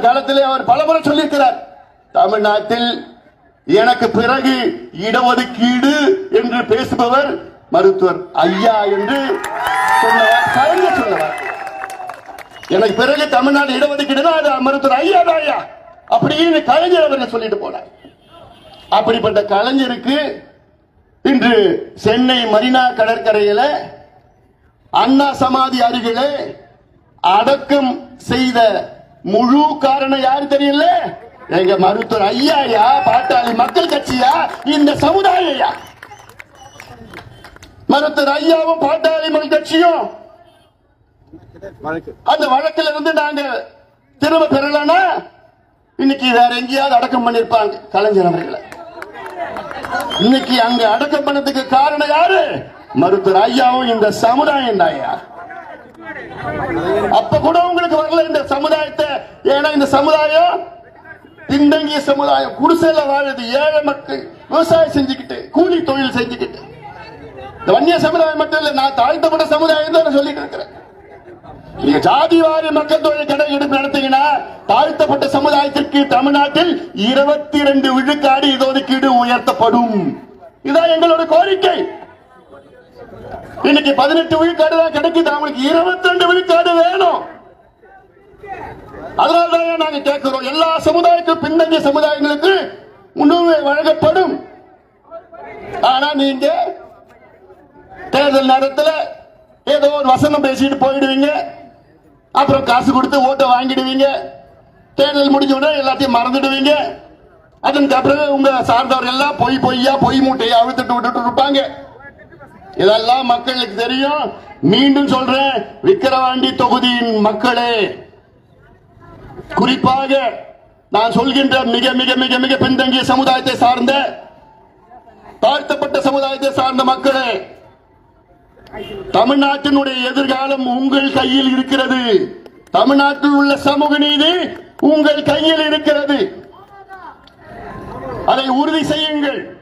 காலத்திலே அவர் பலமுறை சொல்லியிருக்கிறார் தமிழ்நாட்டில் எனக்கு பிறகு இடஒதுக்கீடு என்று பேசுபவர் மருத்துவர் ஐயா என்று சொன்னவர் சொன்னவர். எனக்கு பிறகு தமிழ்நாடு இடஒதுக்கீடுனா அது மருத்துவர் ஐயா தான் ஐயா. அப்படின்னு கலைஞர் அவர்கள் சொல்லிட்டு போனார். அப்படிப்பட்ட கலைஞருக்கு இன்று சென்னை மரினா கடற்கரையில அண்ணா சமாதி அருகிலே அடக்கம் செய்த முழு காரணம் யாரு தெரியல எங்க மருத்துவர் ஐயாயா பாட்டாளி மக்கள் கட்சியா? இந்த சமுதாயா மருத்துவர் ஐயாவும் பாட்டாளி மக்கள் கட்சியும்? அந்த வழக்கில் இருந்து நாங்க திரும்ப பெறலனா? இன்னைக்கு வேற எங்கேயாவது அடக்கம் பண்ணிருப்பாங்க கலைஞர் அவர்களை. இன்னைக்கு அங்க அடக்கம் பண்ணதுக்கு காரணம் யாரு? மருத்துவர் ஐயாவும் இந்த சமுதாயம் தாயா அப்ப கூட உங்களுக்கு வரல இந்த சமுதாயத்தை. ஏன்னா இந்த சமுதாயம் பின்தங்கிய சமுதாயம். குடிசையில வாழுது ஏழை மக்கள். விவசாயம் செஞ்சுக்கிட்டு கூலி தொழில் செஞ்சுக்கிட்டு. இந்த வன்னிய சமுதாயம் மட்டும் இல்ல நான் தாழ்த்தப்பட்ட சமுதாயம் தான் சொல்லிட்டு இருக்கிறேன். நீங்க ஜாதி வாரி மக்கள் தொழில் கணக்கெடுப்பு நடத்தீங்கன்னா தாழ்த்தப்பட்ட சமுதாயத்திற்கு தமிழ்நாட்டில் இருபத்தி ரெண்டு விழுக்காடு இடஒதுக்கீடு உயர்த்தப்படும். இதான் எங்களோட கோரிக்கை. இன்னைக்கு பதினெட்டு விழுக்காடு தான் கிடைக்குது. அவங்களுக்கு இருபத்தி ரெண்டு விழுக்காடு வேணும். அதனால்தான் நாங்க கேட்கிறோம் எல்லா சமுதாயத்துக்கும் பின்தங்கிய சமுதாயங்களுக்கு உணவு வழங்கப்படும். ஆனா நீங்க தேர்தல் நேரத்தில் ஏதோ ஒரு வசனம் பேசிட்டு போயிடுவீங்க. அப்புறம் காசு கொடுத்து ஓட்டை வாங்கிடுவீங்க. தேர்தல் முடிஞ்ச உடனே எல்லாத்தையும் மறந்துடுவீங்க. அதன் அப்புறம் உங்க சார்ந்தவர்கள் எல்லாம் பொய் பொய்யா பொய் மூட்டையா அழுத்துட்டு விட்டுட்டு இருப்பாங்க. இதெல்லாம் மக்களுக்கு தெரியும். மீண்டும் சொல்றேன் விக்கிரவாண்டி தொகுதியின் மக்களே. குறிப்பாக நான் சொல்கின்ற மிக மிக மிக மிக பின்தங்கிய சமுதாயத்தை சார்ந்த தாழ்த்தப்பட்ட சமுதாயத்தை சார்ந்த மக்களே தமிழ்நாட்டினுடைய எதிர்காலம் உங்கள் கையில் இருக்கிறது. தமிழ்நாட்டில் உள்ள சமூக நீதி உங்கள் கையில் இருக்கிறது. அதை உறுதி செய்யுங்கள்.